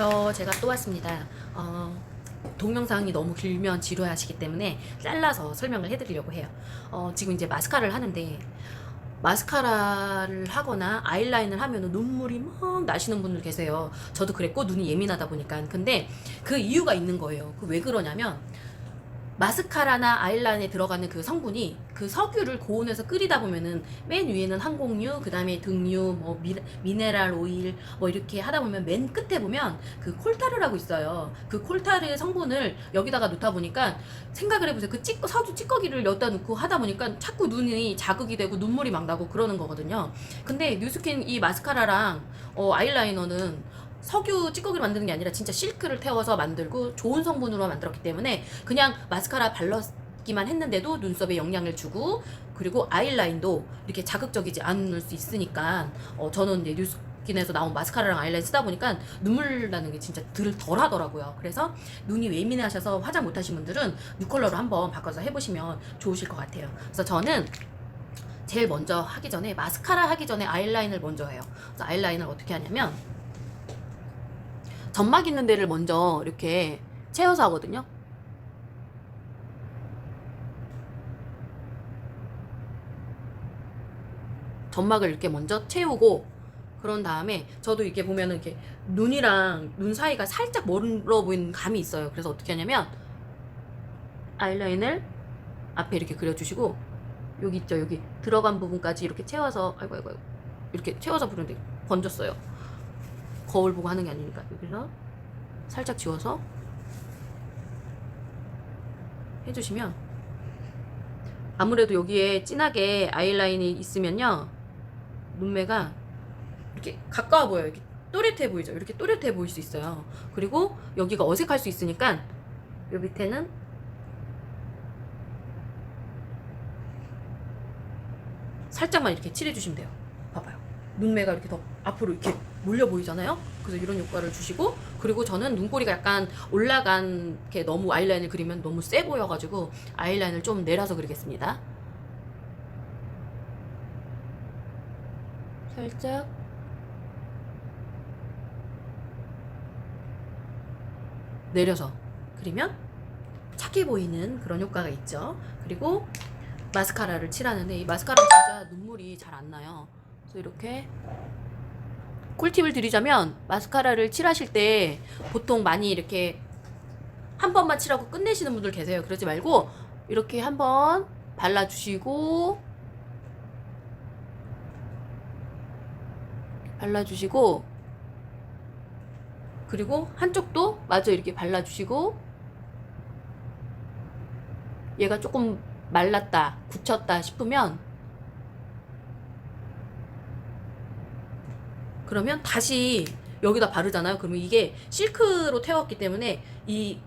저 제가 또 왔습니다. 어, 동영상이 너무 길면 지루하시기 때문에 잘라서 설명을 해드리려고 해요. 어, 지금 이제 마스카라를 하는데 마스카라를 하거나 아이라인을 하면 눈물이 막 나시는 분들 계세요. 저도 그랬고 눈이 예민하다 보니까. 근데 그 이유가 있는 거예요. 그 왜 그러냐면 마스카라나 아이라인에 들어가는 그 성분이 그 석유를 고온에서 끓이다 보면은 맨 위에는 항공유, 그 다음에 등유, 뭐 미, 미네랄 오일 뭐 이렇게 하다 보면 맨 끝에 보면 그 콜타르라고 있어요. 그 콜타르 성분을 여기다가 놓다 보니까 생각을 해보세요. 그 찌꺼, 석유 찌꺼기를 여기다 놓고 하다 보니까 자꾸 눈이 자극이 되고 눈물이 막 나고 그러는 거거든요. 근데 뉴스킨 이 마스카라랑 어, 아이라이너는 석유 찌꺼기를 만드는 게 아니라 진짜 실크를 태워서 만들고 좋은 성분으로 만들었기 때문에 그냥 마스카라 발랐기만 했는데도 눈썹에 영향을 주고 그리고 아이라인도 이렇게 자극적이지 않을 수 있으니까 어, 저는 이제 뉴스킨에서 나온 마스카라랑 아이라인 쓰다 보니까 눈물 나는 게 진짜 덜, 덜 하더라고요. 그래서 눈이 예민하셔서 화장 못 하신 분들은 뉴컬러로 한번 바꿔서 해보시면 좋으실 것 같아요. 그래서 저는 제일 먼저 하기 전에 마스카라 하기 전에 아이라인을 먼저 해요. 그래서 아이라인을 어떻게 하냐면 점막 있는 데를 먼저 이렇게 채워서 하거든요. 점막을 이렇게 먼저 채우고 그런 다음에 저도 이렇게 보면은 이렇게 눈이랑 눈 사이가 살짝 멀어 보이는 감이 있어요. 그래서 어떻게 하냐면 아이라인을 앞에 이렇게 그려주시고 여기 있죠 여기 들어간 부분까지 이렇게 채워서 아이고 아이고 이렇게 채워서 부르는데 번졌어요. 거울 보고 하는 게 아니니까. 여기서 살짝 지워서 해주시면. 아무래도 여기에 진하게 아이라인이 있으면요 눈매가 이렇게 가까워 보여요. 이렇게 또렷해 보이죠? 이렇게 또렷해 보일 수 있어요. 그리고 여기가 어색할 수 있으니까 요 밑에는 살짝만 이렇게 칠해주시면 돼요. 봐봐요. 눈매가 이렇게 더 앞으로 이렇게 몰려 보이잖아요. 그래서 이런 효과를 주시고 그리고 저는 눈꼬리가 약간 올라간 게 너무 아이라인을 그리면 너무 세 보여가지고 아이라인을 좀 내려서 그리겠습니다. 살짝 내려서 그리면 착해 보이는 그런 효과가 있죠. 그리고 마스카라를 칠하는데 이 마스카라는 진짜 눈물이 잘 안 나요. 그래서 이렇게 꿀팁을 드리자면 마스카라를 칠하실 때 보통 많이 이렇게 한 번만 칠하고 끝내시는 분들 계세요. 그러지 말고 이렇게 한 번 발라주시고 발라주시고 그리고 한쪽도 마저 이렇게 발라주시고 얘가 조금 말랐다, 굳혔다 싶으면 그러면 다시 여기다 바르잖아요. 그러면 이게 실크로 태웠기 때문에 이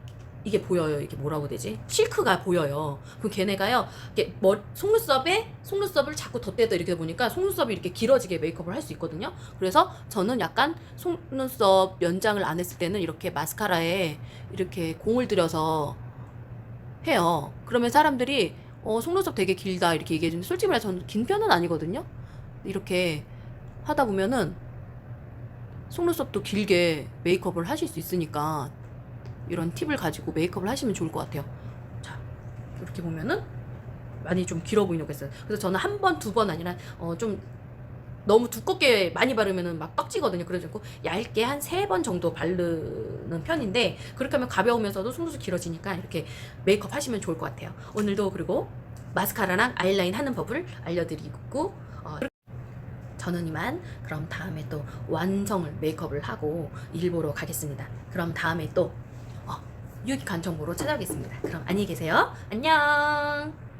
이게 보여요. 이게 뭐라고 되지? 실크가 보여요. 그럼 걔네가요. 이게 머 속눈썹에 속눈썹을 자꾸 덧대다 이렇게 보니까 속눈썹이 이렇게 길어지게 메이크업을 할 수 있거든요. 그래서 저는 약간 속눈썹 연장을 안 했을 때는 이렇게 마스카라에 이렇게 공을 들여서 해요. 그러면 사람들이 어, 속눈썹 되게 길다 이렇게 얘기해 주는데 솔직히 말해 저는 긴 편은 아니거든요. 이렇게 하다 보면은 속눈썹도 길게 메이크업을 하실 수 있으니까 이런 팁을 가지고 메이크업을 하시면 좋을 것 같아요. 자, 이렇게 보면은 많이 좀 길어 있어요. 그래서 저는 한 번, 두 번 아니라 어, 좀 너무 두껍게 많이 바르면은 막 빡지거든요. 그래가지고 얇게 한 세 번 정도 바르는 편인데 그렇게 하면 가벼우면서도 속눈썹 길어지니까 이렇게 메이크업 하시면 좋을 것 같아요. 오늘도 그리고 마스카라랑 아이라인 하는 법을 알려드리고 어, 저는 이만 그럼 다음에 또 완성을 메이크업을 하고 일 보러 가겠습니다. 그럼 다음에 또 어, 유익한 정보로 찾아오겠습니다. 그럼 안녕히 계세요. 안녕.